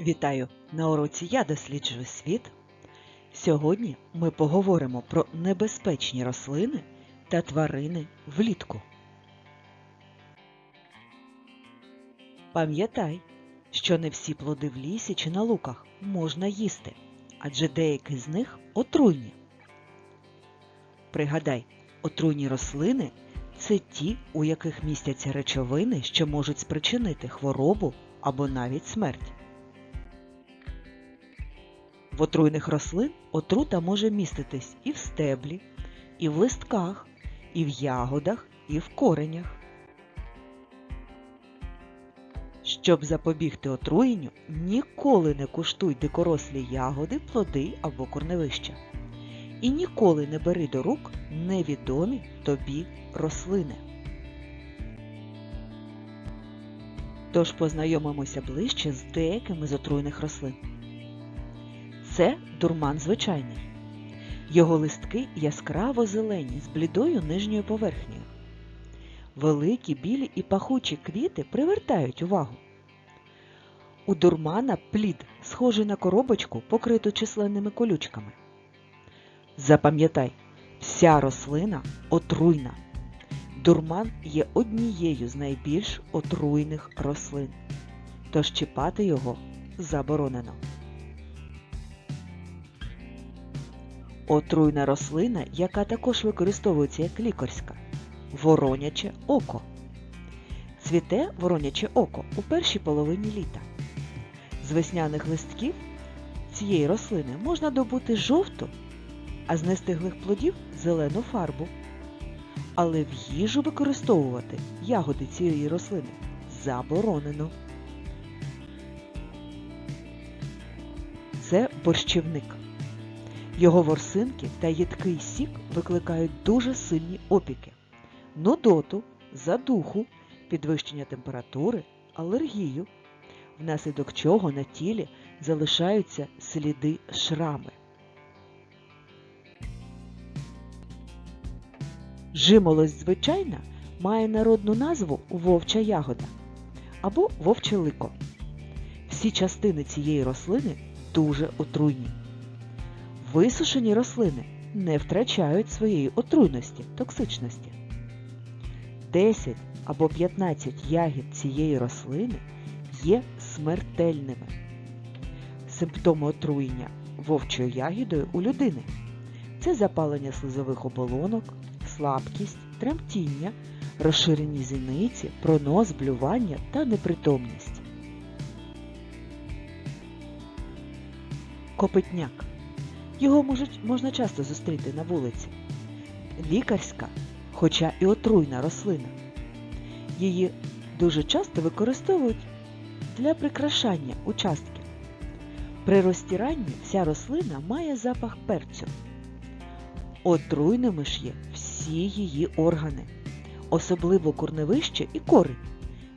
Вітаю! На уроці Я досліджую світ. Сьогодні ми поговоримо про небезпечні рослини та тварини влітку. Пам'ятай, що не всі плоди в лісі чи на луках можна їсти, адже деякі з них отруйні. Пригадай, отруйні рослини це ті, у яких містяться речовини, що можуть спричинити хворобу або навіть смерть. В отруйних рослин отрута може міститись і в стеблі, і в листках, і в ягодах, і в коренях. Щоб запобігти отруєнню, ніколи не куштуй дикорослі ягоди, плоди або корневища. І ніколи не бери до рук невідомі тобі рослини. Тож познайомимося ближче з деякими з отруйних рослин. Це дурман звичайний. Його листки яскраво зелені з блідою нижньою поверхнею. Великі білі і пахучі квіти привертають увагу. У дурмана плід схожий на коробочку, покриту численними колючками. Запам'ятай, вся рослина отруйна. Дурман є однією з найбільш отруйних рослин, тож чіпати його заборонено. Отруйна рослина, яка також використовується як лікарська вороняче око. Цвіте вороняче око у першій половині літа. З весняних листків цієї рослини можна добути жовту, а з нестиглих плодів зелену фарбу. Але в їжу використовувати ягоди цієї рослини заборонено. Це борщівник. Його ворсинки та їдкий сік викликають дуже сильні опіки, нудоту, задуху, підвищення температури, алергію, внаслідок чого на тілі залишаються сліди шрами. Жимолость звичайна має народну назву вовча ягода або вовче лико. Всі частини цієї рослини дуже отруйні. Висушені рослини не втрачають своєї отруйності, токсичності. 10 або 15 ягід цієї рослини є смертельними. Симптоми отруєння вовчою ягідою у людини це запалення слизових оболонок, слабкість, тремтіння, розширені зіниці, пронос, блювання та непритомність. Копитняк його можуть, можна часто зустріти на вулиці. Лікарська, хоча і отруйна рослина. Її дуже часто використовують для прикрашання участків. При розтиранні вся рослина має запах перцю. Отруйними ж є всі її органи, особливо корневище і корень,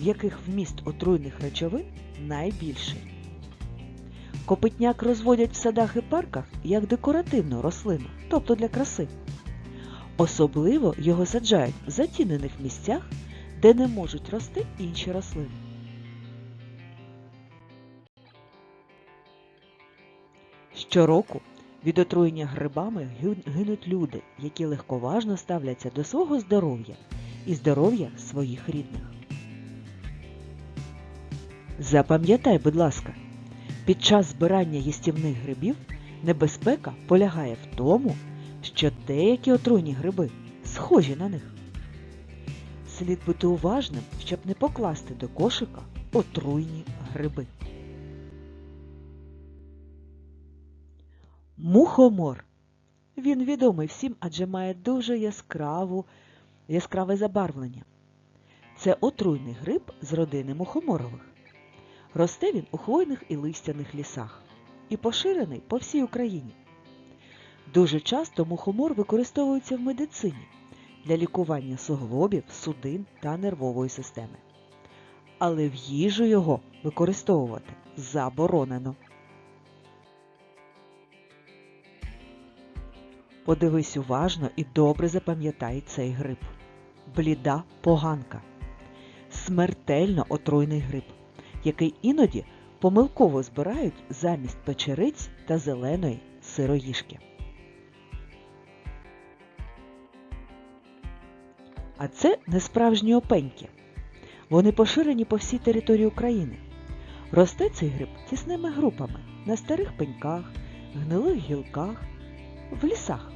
в яких вміст отруйних речовин найбільший. Копитняк розводять в садах і парках як декоративну рослину, тобто для краси. Особливо його саджають в затінених місцях, де не можуть рости інші рослини. Щороку від отруєння грибами гинуть люди, які легковажно ставляться до свого здоров'я і здоров'я своїх рідних. Запам'ятай, будь ласка, під час збирання їстівних грибів небезпека полягає в тому, що деякі отруйні гриби схожі на них. Слід бути уважним, щоб не покласти до кошика отруйні гриби. Мухомор. Він відомий всім, адже має дуже яскраву, яскраве забарвлення. Це отруйний гриб з родини мухоморових. Росте він у хвойних і листяних лісах і поширений по всій Україні. Дуже часто мухомор використовується в медицині для лікування суглобів, судин та нервової системи. Але в їжу його використовувати заборонено. Подивись уважно і добре запам'ятай цей гриб. Бліда поганка. Смертельно отруйний гриб який іноді помилково збирають замість печериць та зеленої сироїшки. А це несправжні опеньки. Вони поширені по всій території України. Росте цей гриб тісними групами на старих пеньках, гнилих гілках, в лісах.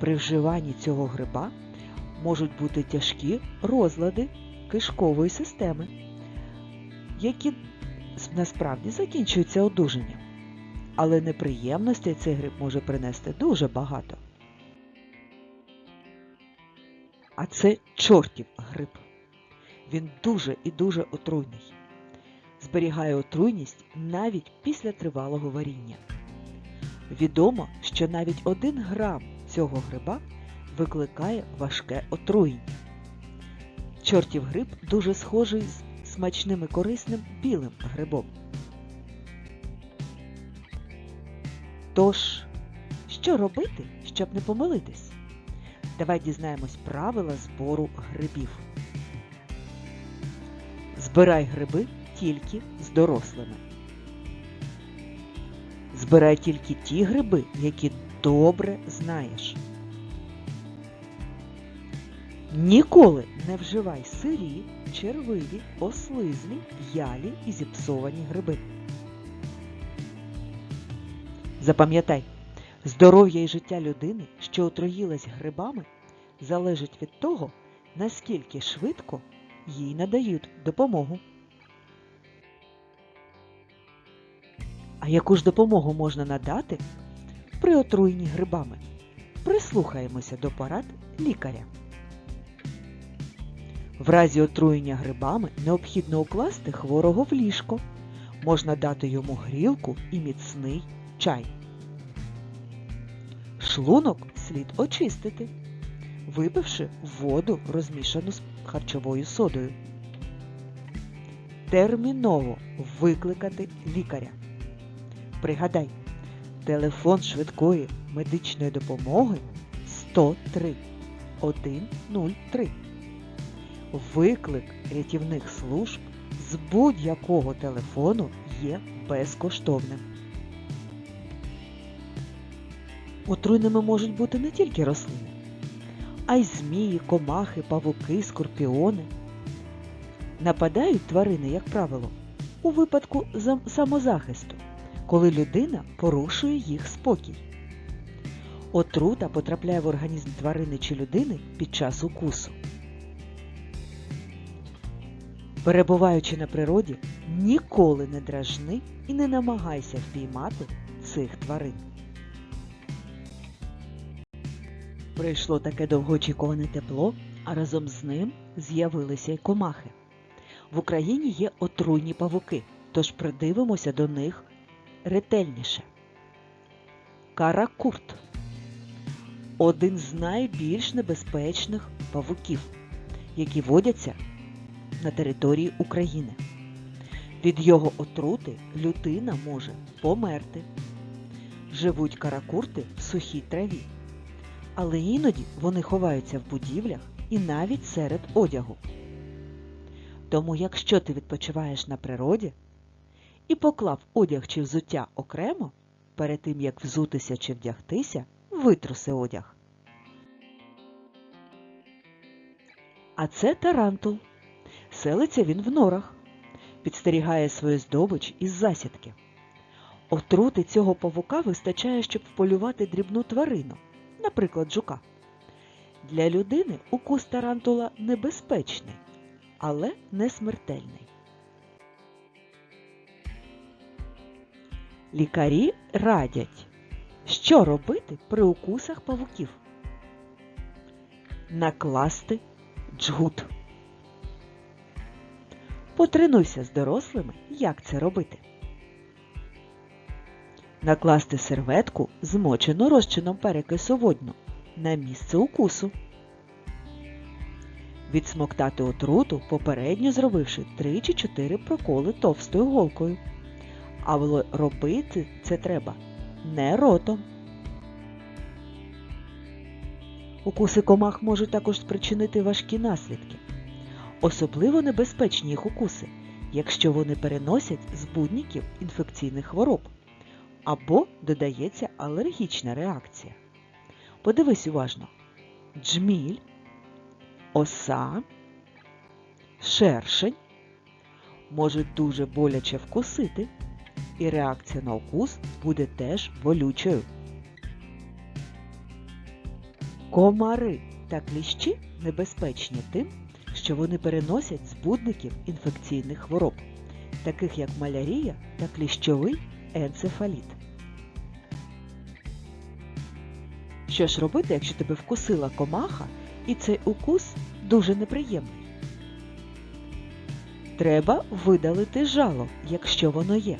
При вживанні цього гриба можуть бути тяжкі розлади кишкової системи, які насправді закінчуються одужанням. Але неприємностей цей гриб може принести дуже багато. А це чортів гриб. Він дуже і дуже отруйний. Зберігає отруйність навіть після тривалого варіння. Відомо, що навіть один грам цього гриба викликає важке отруєння. Чортів гриб дуже схожий з смачним і корисним білим грибом. Тож, що робити, щоб не помилитись? Давай дізнаємось правила збору грибів. Збирай гриби тільки з дорослими. Збирай тільки ті гриби, які добре знаєш. Ніколи не вживай сирі, червиві, ослизлі, ялі і зіпсовані гриби. Запам'ятай, здоров'я і життя людини, що отруїлась грибами, залежить від того, наскільки швидко їй надають допомогу. А яку ж допомогу можна надати при отруєнні грибами? Прислухаємося до порад лікаря. В разі отруєння грибами необхідно укласти хворого в ліжко. Можна дати йому грілку і міцний чай. Шлунок слід очистити, випивши воду, розмішану з харчовою содою. Терміново викликати лікаря. Пригадай, телефон швидкої медичної допомоги 103 103. Виклик рятівних служб з будь-якого телефону є безкоштовним. Отруйними можуть бути не тільки рослини, а й змії, комахи, павуки, скорпіони. Нападають тварини, як правило, у випадку самозахисту, коли людина порушує їх спокій. Отрута потрапляє в організм тварини чи людини під час укусу. Перебуваючи на природі, ніколи не дражни і не намагайся впіймати цих тварин. Прийшло таке довгоочікуване тепло, а разом з ним з'явилися й комахи. В Україні є отруйні павуки, тож придивимося до них ретельніше. Каракурт один з найбільш небезпечних павуків, які водяться на території України. Від його отрути людина може померти. Живуть каракурти в сухій траві, але іноді вони ховаються в будівлях і навіть серед одягу. Тому, якщо ти відпочиваєш на природі і поклав одяг чи взуття окремо, перед тим як взутися чи вдягтися, витруси одяг. А це тарантул. Селиться він в норах, підстерігає свою здобич із засідки. Отрути цього павука вистачає, щоб вполювати дрібну тварину, наприклад, жука. Для людини укус тарантула небезпечний, але не смертельний. Лікарі радять, що робити при укусах павуків. Накласти джгут. Потренуйся з дорослими, як це робити. Накласти серветку, змочену розчином перекису водню, на місце укусу. Відсмоктати отруту, попередньо зробивши 3 чи 4 проколи товстою голкою. Але робити це треба не ротом. Укуси комах можуть також спричинити важкі наслідки. Особливо небезпечні їх укуси, якщо вони переносять збудників інфекційних хвороб або додається алергічна реакція. Подивись уважно: джміль, оса, шершень можуть дуже боляче вкусити, і реакція на укус буде теж болючою. Комари та кліщі небезпечні тим, що вони переносять збудників інфекційних хвороб, таких як малярія та кліщовий енцефаліт. Що ж робити, якщо тебе вкусила комаха і цей укус дуже неприємний? Треба видалити жало, якщо воно є.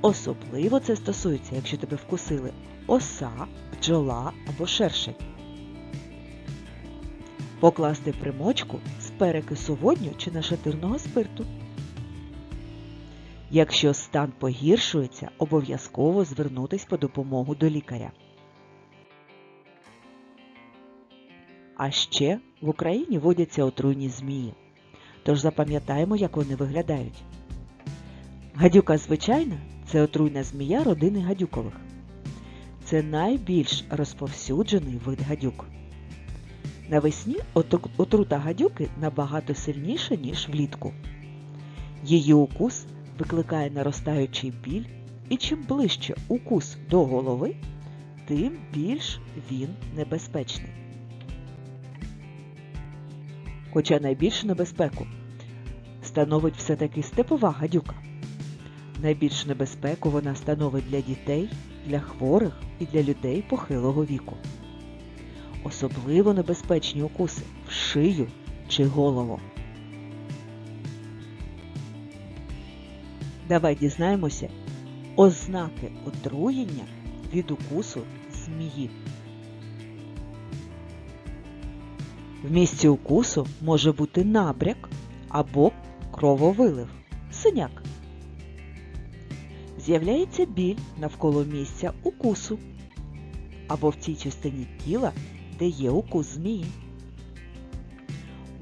Особливо це стосується, якщо тебе вкусили оса, бджола або шершень. Покласти примочку перекису водню чи нашатирного спирту. Якщо стан погіршується, обов'язково звернутись по допомогу до лікаря. А ще в Україні водяться отруйні змії. Тож запам'ятаємо, як вони виглядають. Гадюка звичайна це отруйна змія родини гадюкових. Це найбільш розповсюджений вид гадюк. Навесні отрута гадюки набагато сильніша, ніж влітку. Її укус викликає наростаючий біль, і чим ближче укус до голови, тим більш він небезпечний. Хоча найбільшу небезпеку становить все-таки степова гадюка. Найбільшу небезпеку вона становить для дітей, для хворих і для людей похилого віку. Особливо небезпечні укуси в шию чи голову. Давай дізнаємося ознаки отруєння від укусу змії. В місці укусу може бути набряк або крововилив, синяк. З'являється біль навколо місця укусу або в цій частині тіла, де є укус змії.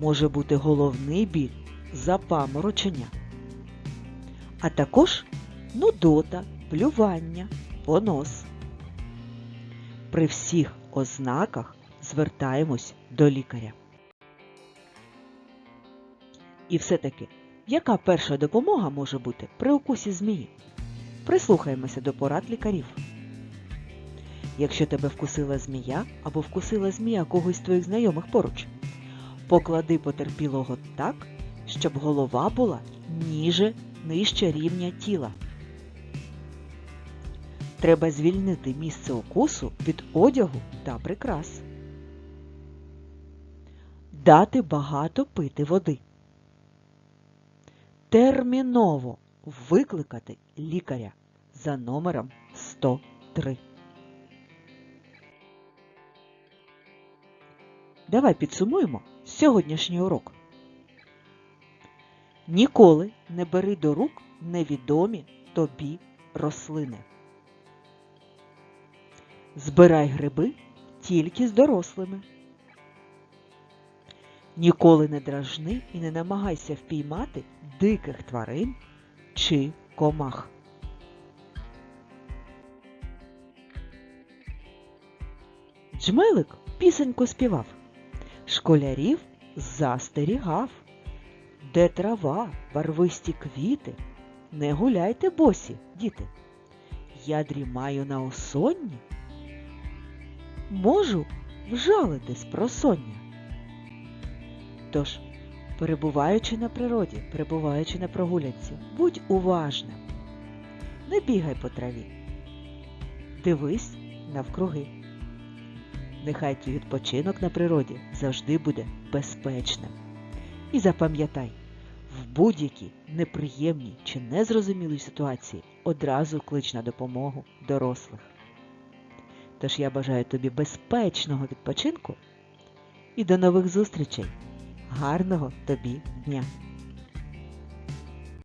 Може бути головний біль, запаморочення, а також нудота, плювання, понос. При всіх ознаках звертаємось до лікаря. І все-таки, яка перша допомога може бути при укусі змії? Прислухаємося до порад лікарів. Якщо тебе вкусила змія або вкусила змія когось з твоїх знайомих поруч, поклади потерпілого так, щоб голова була ніже нижче рівня тіла. Треба звільнити місце укусу від одягу та прикрас. Дати багато пити води. Терміново викликати лікаря за номером 103. Давай підсумуємо сьогоднішній урок. Ніколи не бери до рук невідомі тобі рослини. Збирай гриби тільки з дорослими. Ніколи не дражни і не намагайся впіймати диких тварин чи комах. Джмелик пісеньку співав, школярів застерігав, де трава, барвисті квіти, не гуляйте босі, діти. Я дрімаю на осонні, можу вжалити з просоння. Тож, перебуваючи на природі, перебуваючи на прогулянці, будь уважним. Не бігай по траві. Дивись навкруги. Нехай твій відпочинок на природі завжди буде безпечним. І запам'ятай, в будь-якій неприємній чи незрозумілій ситуації одразу клич на допомогу дорослих. Тож я бажаю тобі безпечного відпочинку і до нових зустрічей! Гарного тобі дня!